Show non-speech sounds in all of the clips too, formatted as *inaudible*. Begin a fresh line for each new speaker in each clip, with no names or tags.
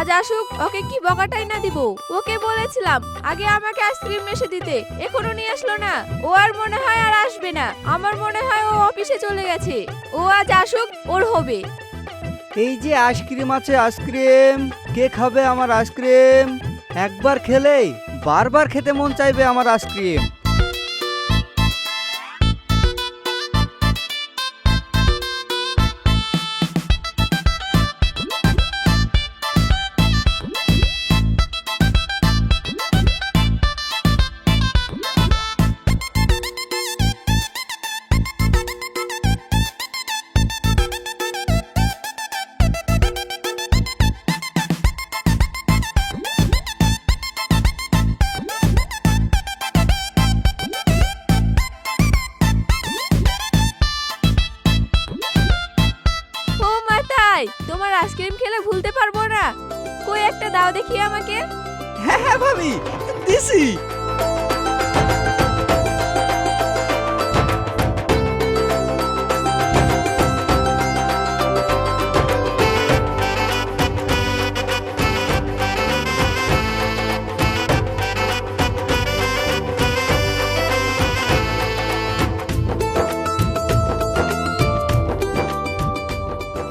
আজ আসুক, ওকে কি বকাটাই না দিব। ওকে বলেছিলাম, আগে আমাকে আইসক্রিম এসে দিতে। এখনও নিয়ে আসলো না। ও আর মনে হয় আর আসবে না। আমার মনে হয় ও অফিসে চলে গেছে। ও আজ আসুক, ওর হবে।
এই যে আইসক্রিম আছে, আইসক্রিম। কে খাবে আমার আইসক্রিম? একবার খেলেই, বারবার খেতে মন চাইবে আমার আইসক্রিম।
একটা আমাকে?
হ্যাঁ হ্যাঁ ভাবি দিছি।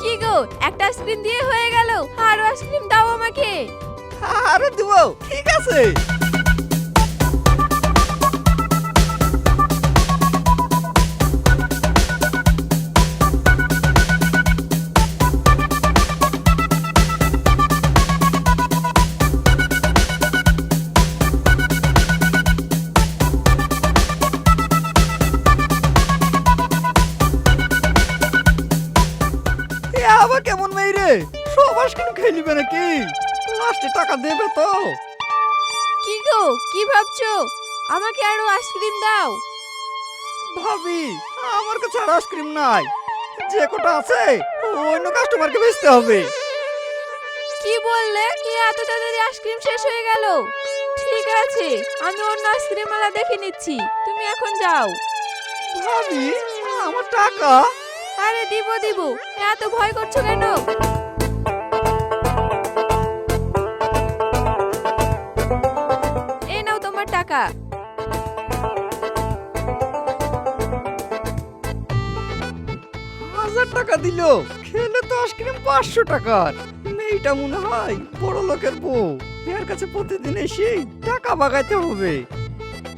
কি গো একটা আইসক্রিম দিয়ে হয়ে আরে
দিব ঠিক আছে। আবার কেমন মেয়ে রে? সব আইসক্রিম খেয়ে নিবে নাকি? লাস্টে টাকা দেবে তো।
কি গো কি ভাবছ? আমাকে আরও আইসক্রিম দাও।
ভাবি আমার কাছে আর আইসক্রিম নাই। যে কটা আছে অন্য কাস্টমারকে বেচতে হবে।
কি বললে? কি এত তাড়াতাড়ি আইসক্রিম শেষ হয়ে গেল। ঠিক আছে আমি অন্য আইসক্রিম ওয়ালা দেখে নিচ্ছি। তুমি এখন যাও।
ভাবি আমার টাকা?
আরে দিব দিব। এত ভয় করছ কেন? টাকা।
হাজার টাকা দিল। খেলে তো আইসক্রিম পাঁচশো টাকার। মেয়েটা মনে হয় বড় লোকের বউ। এর কাছে প্রতিদিন এসে টাকা বাগাইতে হবে।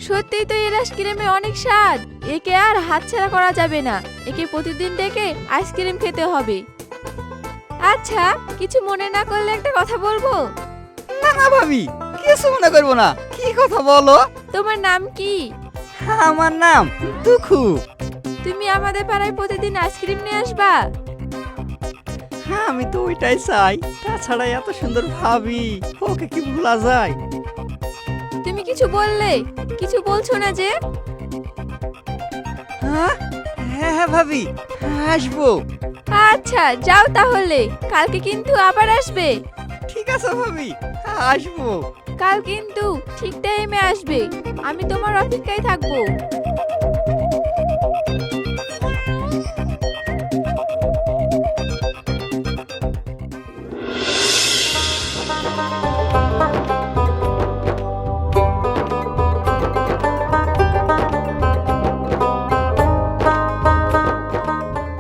সত্যিই তো এর আইসক্রিমে অনেক স্বাদ। একে আর হাতছাড়া করা যাবে না। একে প্রতিদিন ডেকে আইসক্রিম খেতে হবে। আচ্ছা কিছু মনে না করলে একটা কথা বলব?
না না ভাবি কিছু মনে করব না। কি কথা বলো?
তোমার নাম কি?
আমার নাম দুখু।
তুমি আমাদের পাড়ায় প্রতিদিন আইসক্রিম নিয়ে আসবা?
হ্যাঁ আমি তো ওইটাই চাই। তাছাড়া এত সুন্দর ভাবি ওকে কি ভোলা যায়?
তুমি কিছু বললে? কিছু বলছো না যে?
হ্যাঁ? হ্যাঁ হ্যাঁ ভাবি আসব।
আচ্ছা যাও তাহলে। কালকে কিন্তু আবার আসবে।
ঠিক আছে ভাবি আসব।
কাল কিন্তু ঠিক টাইমে আসবে। আমি তোমার অপেক্ষায় থাকব।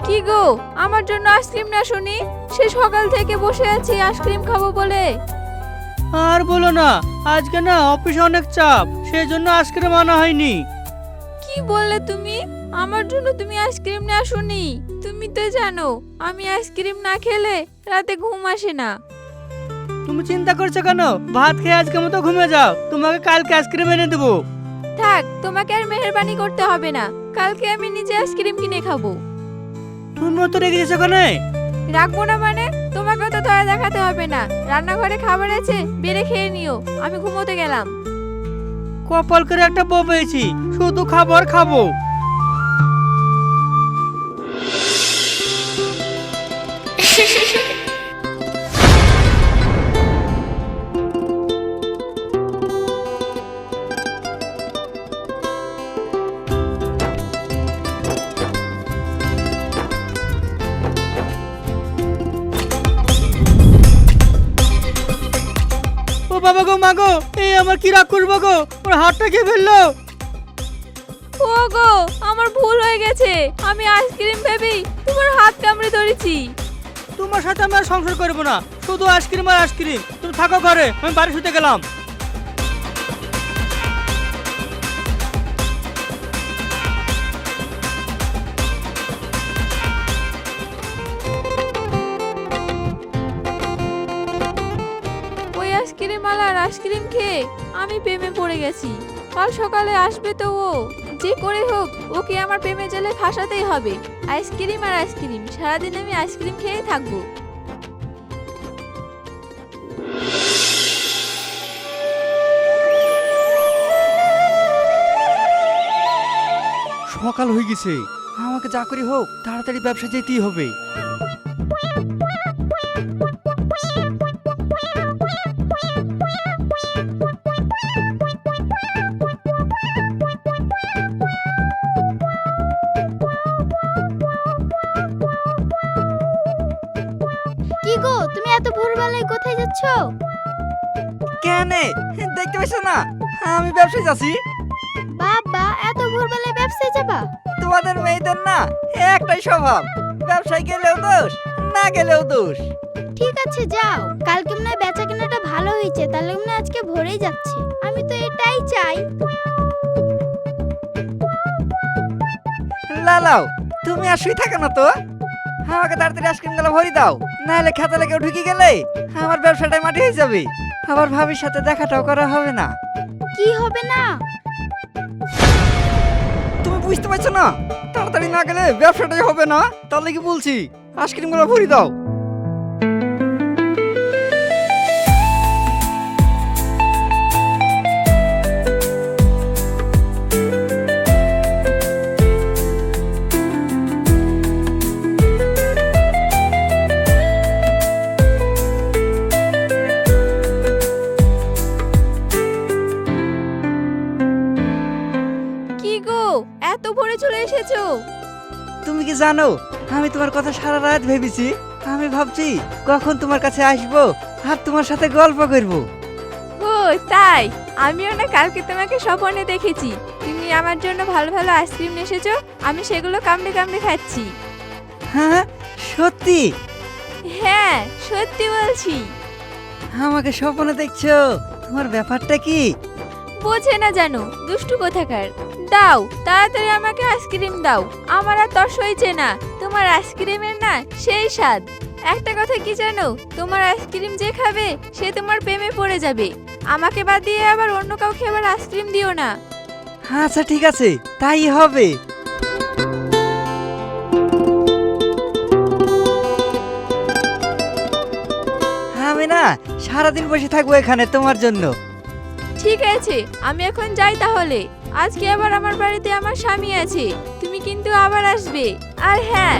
কি গো? আমার জন্য আইসক্রিম না শুনি? সে সকাল থেকে বসে আছি আইসক্রিম খাব বলে।
আর বলো না আজকে না অফিসে অনেক চাপ সেই জন্য আইসক্রিম আনা হয়নি।
কি বললে তুমি? আমার জন্য তুমি আইসক্রিম না শুনি তুমি তো জানো আমি আইসক্রিম না খেলে রাতে ঘুম আসে না।
তুমি চিন্তা করছ কেন? ভাত খেয়ে আজকে মতো ঘুমিয়ে যাও। তোমাকে কালকে আইসক্রিম এনে দেবো।
থাক তোমাকে আর মেহেরবানি করতে হবে না। কালকে আমি নিজে আইসক্রিম কিনে খাব।
তুমি তো রেগে গেছো কেন?
রাখব না মানে? দয়া দেখাতে হবে না। রান্নাঘরে খাবার আছে বেড়ে খেয়ে নিও। আমি ঘুমোতে গেলাম।
কপাল করে একটা বউ পেয়েছি শুধু খাবার খাব। *laughs* আমার কি রাগ করব গো? ওর হাতটা কে ফেলল?
ও গো আমার ভুল হয়ে গেছে। আমি আইসক্রিম ভেবেই তোমার হাত কামড়ে ধরেছি।
তোমার সাথে আমি আর সংসার করব না। শুধু আইসক্রিম আর আইসক্রিম। তুমি থাকো ঘরে আমি বাড়ি শুতে গেলাম।
আইসক্রিম খেয়ে আমি প্রেমে পড়ে গেছি। কাল সকালে আসবে তো ও। যে করে হোক, ওকে আমার প্রেমে জেলে ফাঁসাতেই হবে। আইসক্রিম আর আইসক্রিম, সারাদিন আমি আইসক্রিম খেয়েই থাকব।
সকাল হয়ে গেছে। আমাকে যা করি হোক, তাড়াতাড়ি ব্যবসা যেতেই হবে।
কি গো তুমি এত ভোরবেলায় কোথায় যাচ্ছ?
কেন? দেখতে পাচ্ছ না? আমি ব্যবসায় যাচ্ছি।
বাবা এত ভোরবেলায় ব্যবসায় যাবা?
তোমাদের মেয়েদের না একটাই স্বভাব ব্যবসায় গেলেও দোষ না গেলেও দোষ।
ঠিক আছে যাও। কালকে মনে হয় বেচা কেনাটা ভালো হয়েছে তাহলে মনে হয় আজকে ভোরেই যাচ্ছে। আমি তো এটাই চাই।
লালাও তুমি আর শুই থাকো না তো। আমাকে তাড়াতাড়ি আইসক্রিমগুলো ভরি দাও। নাহলে খেতে লেগে ঢুকে গেলে আমার ব্যবসাটাই মাটি হয়ে যাবে। আবার ভাবির সাথে দেখাটাও করা হবে না।
কি হবে না?
তুমি বুঝতে পারছ না? তাড়াতাড়ি না গেলে ব্যবসাটাই হবে না। তাহলে কি বলছি আইসক্রিমগুলো ভরি দাও। জানো আমি তোমার কথা সারা রাত ভেবেছি। আমি ভাবছি কখন তোমার কাছে আসব আর তোমার সাথে গল্প করব।
ও তাই। আমিও না কালকে তোমাকে স্বপ্নে দেখেছি। তুমি আমার জন্য ভালো ভালো আইসক্রিম নিয়ে এসেছ আমি সেগুলো কামড়ে কামড়ে খাচ্ছি।
হ্যাঁ? সত্যি?
হ্যাঁ সত্যি বলছি।
আমাকে স্বপ্নে দেখছ? তোমার ব্যাপারটা কি?
বোঝে না জানো দুষ্টু কোথাকার। দাও তাড়াতাড়ি আমাকে আইসক্রিম দাও। আমার আর তর সইছে না তোমার আইসক্রিমের না সেই স্বাদ। একটা কথা কি জানো তোমার আইসক্রিম যে খাবে সে তোমার প্রেমে পড়ে যাবে। আমাকে বাদ দিয়ে আবার অন্য কাউকে আবার আইসক্রিম দিও না।
আচ্ছা ঠিক আছে তাই হবে। আমি না সারাদিন বসে থাকব এখানে তোমার জন্য।
ঠিক আছে আমি এখন যাই তাহলে। আজকে আবার আমার বাড়িতে আমার স্বামী আছে। তুমি কিন্তু আবার আসবে। আর হ্যাঁ।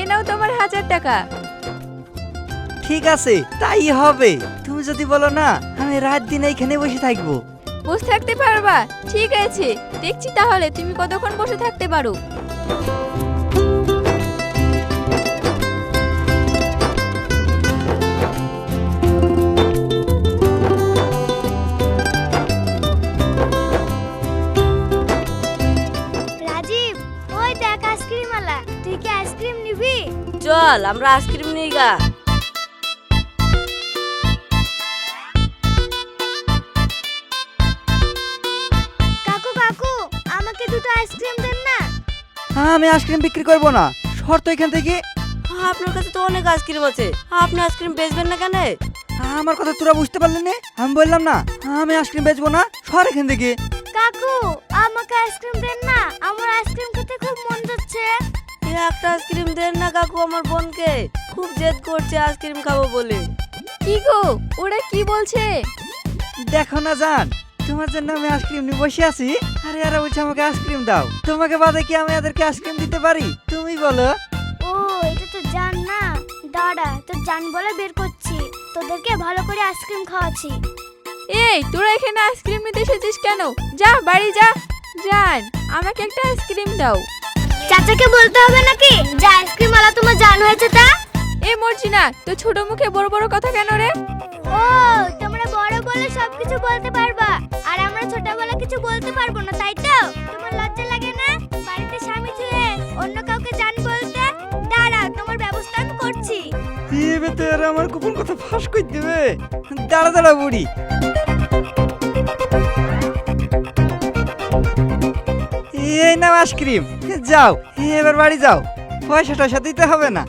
এ নাও তোমার হাজার টাকা।
ঠিক আছে তাই হবে। তুমি যদি বলো না আমি রাত দিন এইখানে বসে থাকব।
বসে থাকতে পারবা? ঠিক আছে। দেখছি তাহলে তুমি কতক্ষণ বসে থাকতে পারো?
চল আমরা আইসক্রিম নিয়ে গা।
কাকু কাকু আমাকে দুটো আইসক্রিম দেন না।
আমি আইসক্রিম বিক্রি করব না। শর্ত এখান থেকে
আপনার কাছে তো অনেক আইসক্রিম আছে। আপনি আইসক্রিম বেচবেন না কেন?
আমার কথা তোরা বুঝতে পারলি না? আমি বললাম না আমি আইসক্রিম বেচবো না। সর এখান থেকে।
কাকু আমাকে আইসক্রিম দেন না। আমার আইসক্রিম খেতে খুব মন যাচ্ছে।
একটা আইসক্রিম দেন না কাকু আমার বোনকে। খুব জেদ করছে আইসক্রিম খাব বলে।
কি গো ওরা কি বলছে?
দেখো না জান তোমার জন্য আমি আইসক্রিম নিয়ে বসে আছি। আরে এরা বলছে আমাকে আইসক্রিম দাও। তোমাকে বাদে কি আমি এদেরকে আইসক্রিম দিতে পারি? তুমি বলো।
ও এটা তো জান না। দাঁড়া তো জান বলে বের করছি। তোদেরকে ভালো করে আইসক্রিম খাওয়াচ্ছি।
এই তোরা এখানে আইসক্রিম নিতে এসেছিস কেন? যা বাড়ি যা। জান আমাকে একটা আইসক্রিম দাও।
চাচাকে বলতে হবে নাকি যে আইসক্রিম আলা তোমার জান হয়েছে তা?
এই মর্জিনা তো ছোট মুখে বড় বড় কথা কেন রে?
ও তোমরা বড় বলে সবকিছু বলতে পারবা আর আমরা ছোট বলে কিছু বলতে পারব না তাই তো? তোমার লজ্জা লাগে না? বাড়িতে স্বামী ছেড়ে অন্য কাউকে জান বলতে? দাঁড়া তোমার ব্যবস্থা আমি করছি।
এবে তো আর আমার গোপন কথা ফাঁস করে দেবে। দাঁড়া দাঁড়া বুড়ি। এই নাও আইসক্রিম যাও এবার বাড়ি যাও। পয়সা টয়সা দিতে হবে না।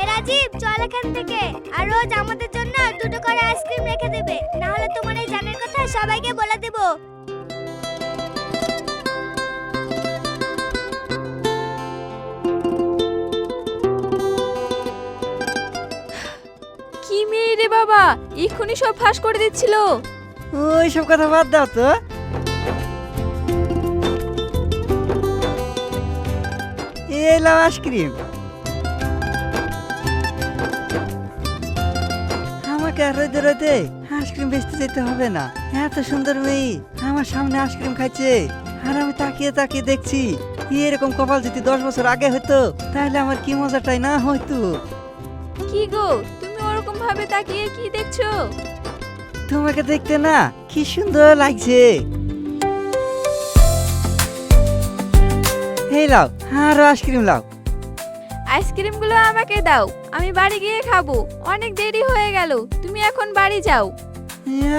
এ রাজীব চল এখান থেকে। আর রোজ আমাদের জন্য দুটো করে আইসক্রিম রেখে দেবে। না হলে তোমার এই জানের কথা সবাইকে বলে দেবো।
কি মেয়ে রে বাবা এক্ষুনি সব ফাঁস করে দিচ্ছিল।
ওই সব কথা বাদ দাও তো। এলাম আইসক্রিম আমাকে আর রোদে রোদে আইসক্রিম বেচতে যেতে হবে না। এত সুন্দর মেয়ে। আমার সামনে আইসক্রিম খাচ্ছে আর আমি তাকিয়ে তাকিয়ে দেখছি এরকম কপাল যদি দশ বছর আগে হতো তাহলে আমার কি মজাটাই না হইতো?
কি গো তুমি ওরকম ভাবে তাকিয়ে কি দেখছ?
তোমাকে দেখতে না কি সুন্দর লাগছে। এই লাও আরও আইসক্রিম লাও।
আইসক্রিমগুলো আমাকে দাও আমি বাড়ি গিয়ে খাব অনেক দেরি হয়ে গেল তুমি এখন বাড়ি যাও।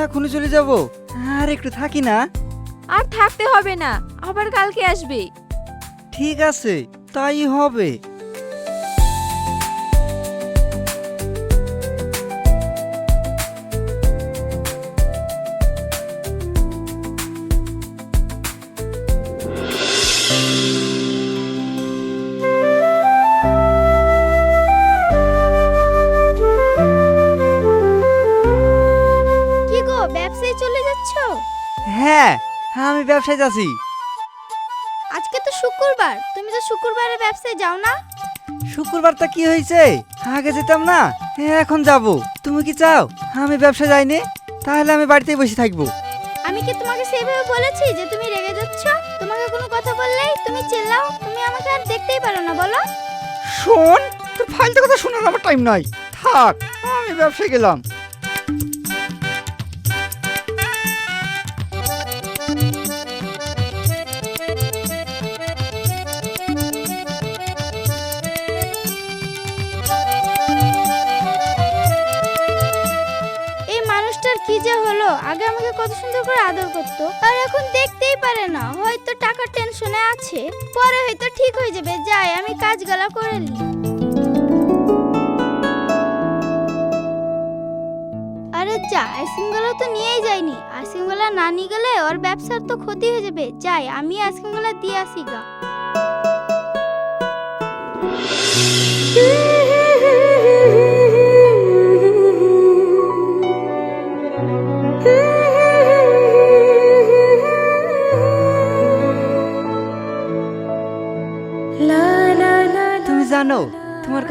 এখনই চলে যাব। আর একটু থাকি না।
আর থাকতে হবে না আবার কালকে আসবে।
ঠিক আছে তাই হবে।
হ্যাঁ
হ্যাঁ আমি ব্যবসায় যাচ্ছি।
আজকে তো শুক্রবার তুমি তো শুক্রবারে ব্যবসায় যাও না?
শুক্রবারটা কি হয়েছে? আগে যেতাম না এখন যাব। তুমি কি চাও? আমি ব্যবসা যাইনি তাহলে আমি বাড়িতেই বসে থাকব।
আমি কি তোমাকে সেইভাবে বলেছি যে তুমি রেগে যাচ্ছ? তোমাকে কোনো কথা বললেই তুমি চিল্লাও তুমি আমাকে আর দেখতেই পারো না বলো।
শোন তোর ফালতু কথা শোনার আমার টাইম নাই। থাক আমি ব্যবসায় গেলাম।
আগে আমাকে কত সুন্দর করে আদর করতো। আর এখন দেখতেই পারে না, হয়তো টাকার টেনশনে আছে। পরে হয়তো ঠিক হয়ে যাবে, যাই, আমি কাজগুলা করে নি আরে যা, আইসক্রিমগুলো তো নিয়েই যায়নি আইসক্রিমগুলো না নিয়ে গেলে ওর ব্যবসার তো ক্ষতি হয়ে যাবে। যাই, আমি আইসক্রিমগুলো দিয়ে আসি গা।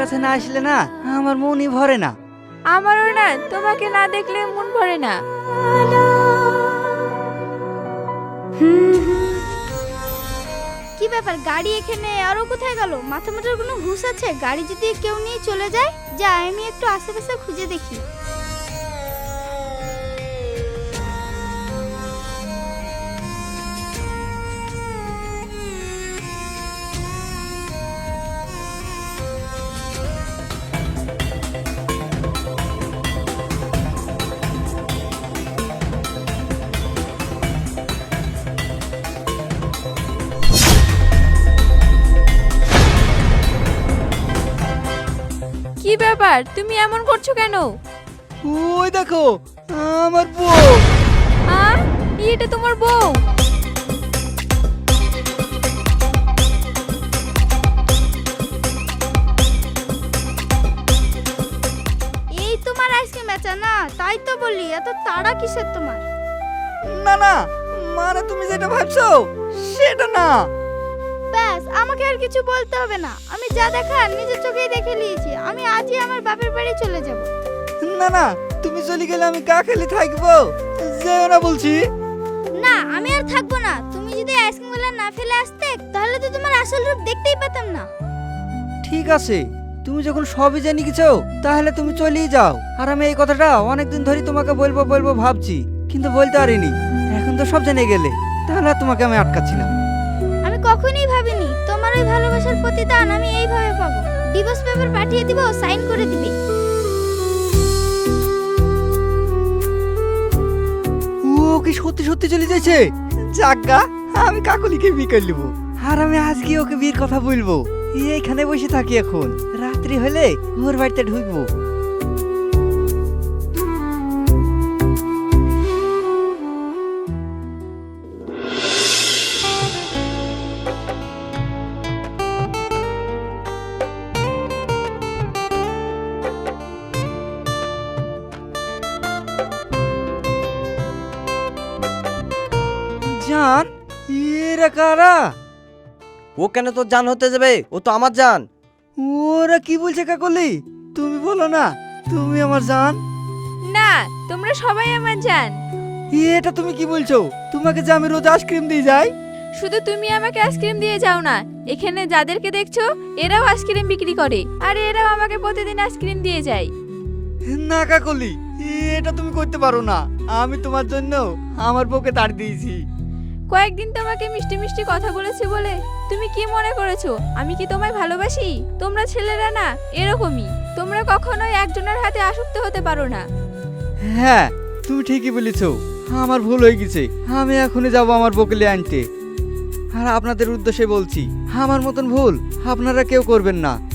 কাছে না আসলে না আমার মনই ভরে না।
আমারও না তোমাকে না দেখলে মন ভরে না।
কি ব্যাপার গাড়ি এখানে আরও কোথায় গেল? মাথা মাথার কোনো ঘুষ আছে? গাড়ি যদি কেউ নিয়ে চলে যায় যা আমি একটু আশেপাশে খুঁজে দেখি।
কি ব্যাপার? তুমি এমন করছ কেন?
ওই দেখো আমার বউ।
আ? এটা তোমার বউ?
এই তোমার আইসক্রিম বেচা না তাই তো বলি এত তাড়া কিসের তোমার?
না না মানে তুমি যেটা ভাবছ সেটা না।
আমাকে আর কিছু বলতে হবে না। আমি যা দেখার নিজের চোখেই দেখে নিয়েছি। আমি আজই আমার বাপের বাড়ি চলে যাব।
না না তুমি চলে গেলে আমি কা খেলে থাকব। যেও না বলছি।
না আমি আর থাকব না। তুমি যদি আইসক্রিমগুলো না ফেলে আসতে তাহলে তো তোমার আসল রূপ দেখতেই পেতাম না।
ঠিক আছে। তুমি যখন সবই জেনে গেছো তাহলে তুমি চলেই যাও। আর আমি এই কথাটা অনেকদিন ধরে তোমাকে বলব বলব ভাবছি। কিন্তু বলতে পারিনি। এখন তো সব জেনে গেলে। তাহলে তোমাকে আমি আটকাচ্ছিলাম
আমি কখনোই ভাবিনি। তোমার ওই ভালোবাসার প্রতিদান আমি এইভাবে পাবো। ডিভোর্স পেপার পাঠিয়ে দিব সাইন করে দিবে।
ও, কি সত্যি সত্যি চলে যাচ্ছে? যাজ্ঞা আমি কাকলিকে বিয়ে করে নেব। আর আমি আজকে ওকে বিয়ের কথা বলব। এইখানে বসে থাকি এখন। রাত্রি হলে ওর বাড়িতে ঢুকবো। জান? এরা কারা?
ও কেন তোর জান হতে যাবে? ও তো আমার জান।
ওরা কি বলছে কাকলি? তুমি বলো না তুমি আমার জান?
না তোমরা সবাই আমার জান।
এটা তুমি কি বলছো? তোমাকে যে আমি রোজ আইসক্রিম দিয়ে যাই?
শুধু তুমি আমাকে আইসক্রিম দিয়ে যাও না। এখানে যাদেরকে দেখছ এরাও আইসক্রিম বিক্রি করে আর এরাও আমাকে প্রতিদিন আইসক্রিম দিয়ে যায়।
না কাকলি এটা তুমি করতে পারো না। আমি তোমার জন্য আমার বউকে তাড় দিয়েছি।
কয়েকদিন তোমাকে মিষ্টি মিষ্টি কথা বলেছি বলে তুমি কি মনে করেছ? আমি কি তোমায় ভালোবাসি? তোমরা ছেলেরা না, এরকমই। তোমরা কখনোই একজনের হাতে আসক্ত হতে পারো না।
হ্যাঁ তুমি ঠিকই বলেছ। আমার ভুল হয়ে গেছে। আমি এখনই যাব আমার বউকে আনতে। আর আপনাদের উদ্দেশ্যে বলছি, আমার মতন ভুল আপনারা কেউ করবেন না।